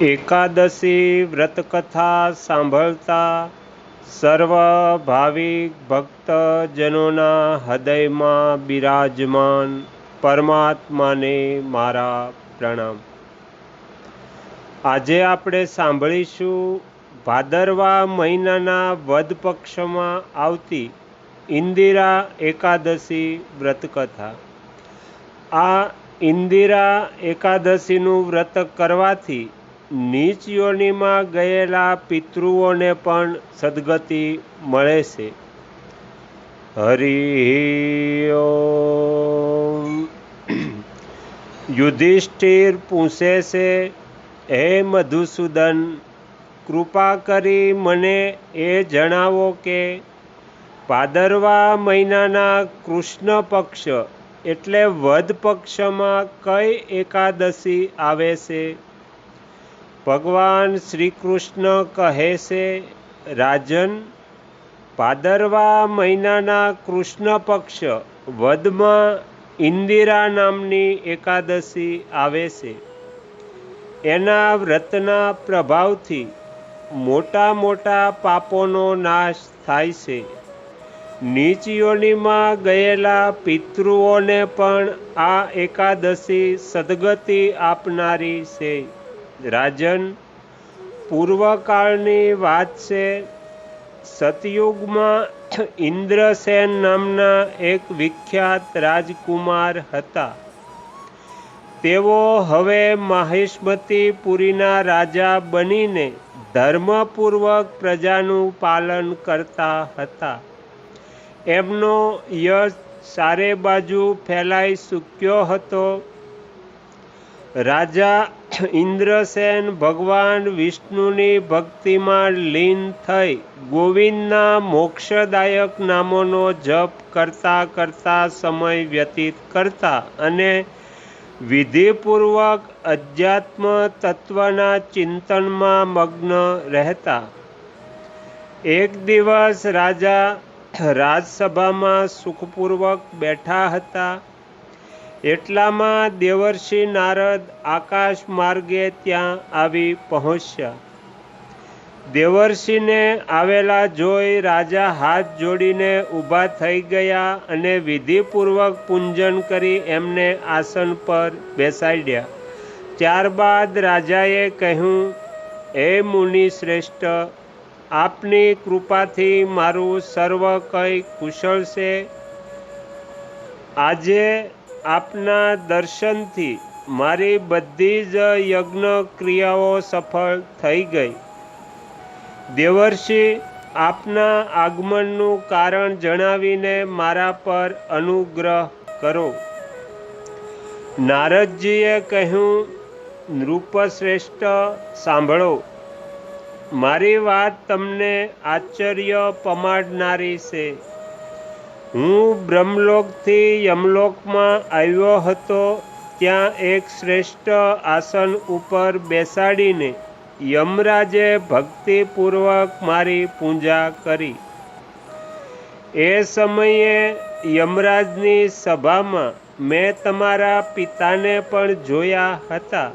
એકાદશી વ્રતકથા સાંભળતા સર્વ ભાવિક ભક્તજનોના હૃદયમાં બિરાજમાન પરમાત્માને મારા પ્રણામ. આજે આપણે સાંભળીશું ભાદરવા મહિનાના વધ પક્ષમાં આવતી ઇન્દિરા એકાદશી વ્રતકથા. આ ઇન્દિરા એકાદશીનું વ્રત કરવાથી નીચ યોનિમાં ગયેલા પિતૃઓને પણ સદગતિ મળે છે. હરિ યુધિષ્ઠિર પૂછે છે, હે મધુસૂદન, કૃપા કરી મને એ જણાવો કે ભાદરવા મહિનાના કૃષ્ણ પક્ષ એટલે વધ પક્ષમાં કઈ એકાદશી આવે છે? ભગવાન શ્રી કૃષ્ણ કહે છે, રાજન ભાદરવા મહિનાના કૃષ્ણ પક્ષ વદમાં ઇન્દિરા નામની એકાદશી આવે છે. એના વ્રતના પ્રભાવથી મોટા મોટા પાપોનો નાશ થાય છે. નીચ ગયેલા પિતૃઓને પણ આ એકાદશી સદગતિ આપનારી છે. રાજન, પૂર્વકાળની વાત છે, સતયુગમાં ઇન્દ્રસેન નામના એક વિખ્યાત રાજકુમાર હતા. તેઓ હવે માહિષ્મતીપુરીના રાજા બનીને ધર્મપૂર્વક પ્રજાનું પાલન કરતા હતા. એમનો યશ સારે બાજુ ફેલાઈ ચૂક્યો હતો. રાજા ઇન્દ્રસેન ભગવાન વિષ્ણુની ભક્તિમાં લીન થઈ ગોવિંદના મોક્ષદાયક નામોનો જપ કરતા કરતા સમય વ્યતીત કરતા અને વિધિપૂર્વક અધ્યાત્મ તત્વના ચિંતનમાં મગ્ન રહેતા. એક દિવસ રાજા રાજસભામાં સુખપૂર્વક બેઠા હતા. એટલામાં દેવર્ષિ નારદ આકાશ માર્ગે ત્યાં આવી પહોંચ્યા. દેવર્ષિને આવેલા જોઈ રાજા હાથ જોડીને ઊભા થઈ ગયા અને વિધિપૂર્વક પૂંજન કરી એમને આસન પર બેસાડ્યા. ત્યારબાદ રાજાએ કહ્યું, હે મુનિ શ્રેષ્ઠ, આપની કૃપાથી મારું સર્વ કંઈ કુશળ છે. આજે આપના દર્શનથી મારી બધી જ યજ્ઞ ક્રિયાઓ સફળ થઈ ગઈ. દેવર્ષિ, આપના આગમનનું કારણ જણાવીને મારા પર અનુગ્રહ કરો. નારદજીએ કહ્યું, નૃપશ્રેષ્ઠ, સાંભળો. મારી વાત તમને આશ્ચર્ય પમાડનારી છે. હું બ્રહ્મલોકથી યમલોકમાં આવ્યો હતો, ત્યાં એક શ્રેષ્ઠ આસન ઉપર બેસાડીને યમરાજે ભક્તિપૂર્વક મારી પૂજા કરી. એ સમયે યમરાજની સભામાં મેં તમારા પિતાને પણ જોયા હતા.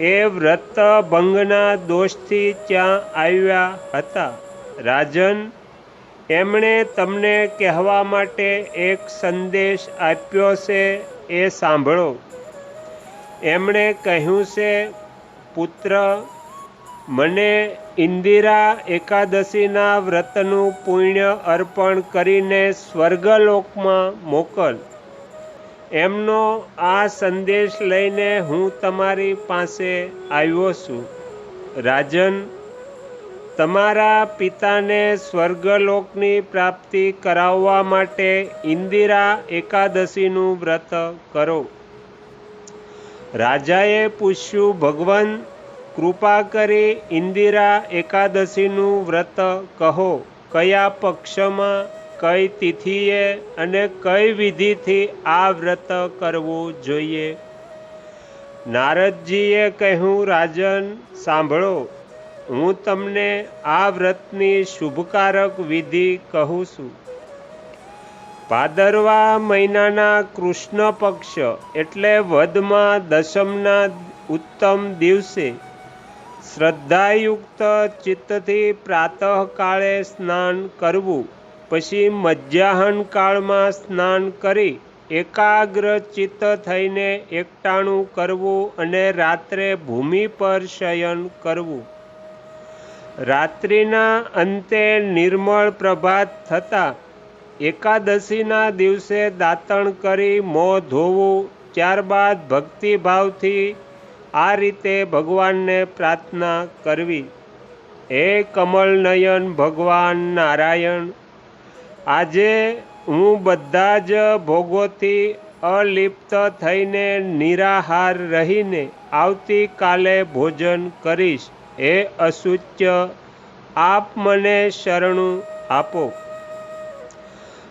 એ વ્રત ભંગના દોષથી ત્યાં આવ્યા હતા. રાજન એમણે તમને કહેવા માટે એક સંદેશ આપ્યો છે એ સાંભળો. એમણે કહ્યું છે, પુત્ર, મને ઇન્દિરા એકાદશીના વ્રતનું પુણ્ય અર્પણ કરીને સ્વર્ગલોકમાં મોકલ. એમનો આ સંદેશ લઈને હું તમારી પાસે આવ્યો છું. રાજન તમારા પિતાને સ્વર્ગલોકની પ્રાપ્તિ કરાવવા માટે ઇન્દિરા એકાદશીનું વ્રત કરો. રાજાએ પૂછ્યું, ભગવાન, કૃપા કરી ઇન્દિરા એકાદશીનું વ્રત કહો. કયા પક્ષમાં, કઈ તિથિએ અને કઈ વિધિથી આ વ્રત કરવું જોઈએ? નારદજીએ કહ્યું, રાજન, સાંભળો. હું તમને આ વ્રતની શુભકારક વિધિ કહું છું. ભાદરવા મહિનાના કૃષ્ણ પક્ષ, એટલે વધમાં દશમના ઉત્તમ દિવસે, શ્રદ્ધાયુક્ત ચિત્તથી પ્રાતઃકાળે સ્નાન કરવું, પછી મધ્યાહન કાળમાં સ્નાન કરી, એકાગ્ર ચિત્ત થઈને એકટાણું કરવું અને રાત્રે ભૂમિ પર શયન કરવું. રાત્રિના અંતે નિર્મળ પ્રભાત થતાં એકાદશીના દિવસે દાંતણ કરી મોં ધોવું, ત્યારબાદ ભક્તિભાવથી આ રીતે ભગવાનને પ્રાર્થના કરવી. હે કમલનયન ભગવાન નારાયણ, આજે હું બધા જ ભોગોથી અલિપ્ત થઈને નિરાહાર રહીને આવતીકાલે ભોજન કરીશ. હે અસુચ્ય આપ મને શરણું આપો.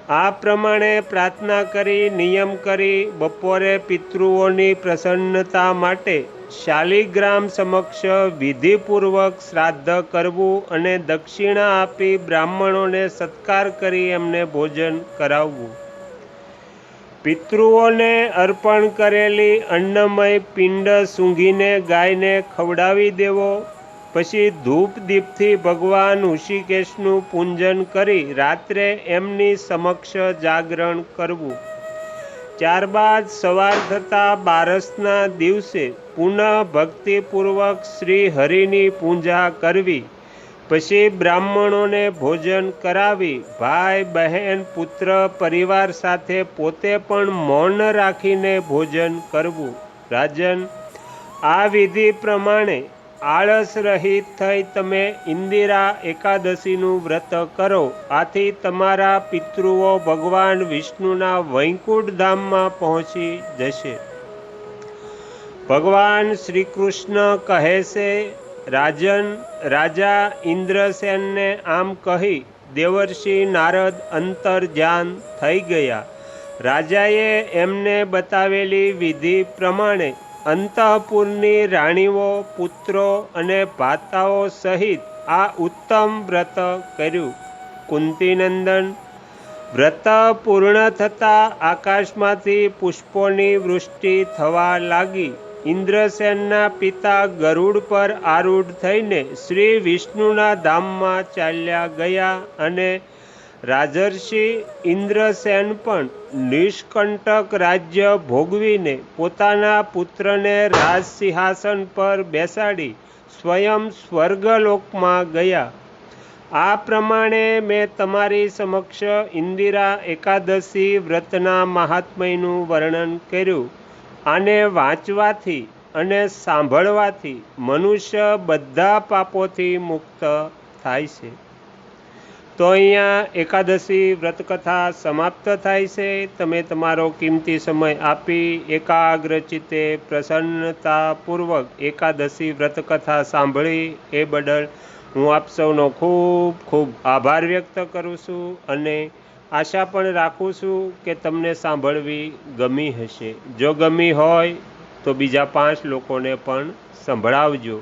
આ પ્રમાણે પ્રાર્થના કરી, નિયમ કરી, બપોરે પિતૃઓની પ્રસન્નતા માટે શાલિગ્રામ સમક્ષ વિધિપૂર્વક શ્રાદ્ધ કરવું અને દક્ષિણા આપી બ્રાહ્મણોને સત્કાર કરી એમને ભોજન કરાવવું. પિતૃઓને અર્પણ કરેલી અન્નમય પિંડ સૂંઘીને ગાયને ખવડાવી દેવો. પછી ધૂપ દીપથી ભગવાન ઋષિકેશનું પૂજન કરી રાત્રે એમની સમક્ષ જાગરણ કરવું. ત્યારબાદ સવાર થતાં બારસના દિવસે પુનઃ ભક્તિપૂર્વક શ્રી હરિની પૂજા કરવી. પછી બ્રાહ્મણોને ભોજન કરાવી. ભાઈ, બહેન, પુત્ર, પરિવાર સાથે પોતે પણ મૌન રાખીને ભોજન કરવું. રાજન, આ વિધિ પ્રમાણે આળસ રહિત થઈ તમે ઇન્દિરા એકાદશીનું વ્રત કરો. આથી તમારા પિતૃઓ ભગવાન વિષ્ણુના વૈકુંઠ ધામમાં પહોંચી જશે. ભગવાન શ્રી કૃષ્ણ કહે છે, રાજન, રાજા ઇન્દ્રસેનને આમ કહી દેવર્ષિ નારદ અંતર ધ્યાન થઈ ગયા. રાજાએ એમને બતાવેલી વિધિ પ્રમાણે અંતઃપુરની રાણીઓ, પુત્રો અને ભાતાઓ સહિત આ ઉત્તમ વ્રત કર્યું. કુંતીનંદન વ્રત પૂર્ણ થતાં આકાશમાંથી પુષ્પોની વૃષ્ટિ થવા લાગી. ઇન્દ્રસેનના પિતા ગરુડ પર આરૂઢ થઈને શ્રી વિષ્ણુના ધામમાં ચાલ્યા ગયા અને રાજર્ષિ ઇન્દ્રસેન પણ નિષ્કંટક રાજ્ય ભોગવીને પોતાના પુત્રને રાજ સિંહાસન પર બેસાડી સ્વયં સ્વર્ગલોકમાં ગયા. આ પ્રમાણે મેં તમારી સમક્ષ ઇન્દિરા એકાદશી વ્રતના મહાત્મયનું વર્ણન કર્યું. આને વાંચવાથી અને સાંભળવાથી મનુષ્ય બધા પાપોથી મુક્ત થાય છે. તો અહીંયા એકાદશી વ્રતકથા સમાપ્ત થાય છે. તમે તમારો કિંમતી સમય આપી એકાગ્ર ચિત્તે પ્રસન્નતાપૂર્વક એકાદશી વ્રતકથા સાંભળી એ બદલ હું આપ સૌનો ખૂબ ખૂબ આભાર વ્યક્ત કરું છું અને આશા પણ રાખું છું કે તમને સાંભળવી ગમી હશે. જો ગમી હોય તો બીજા પાંચ લોકોને પણ સંભળાવજો.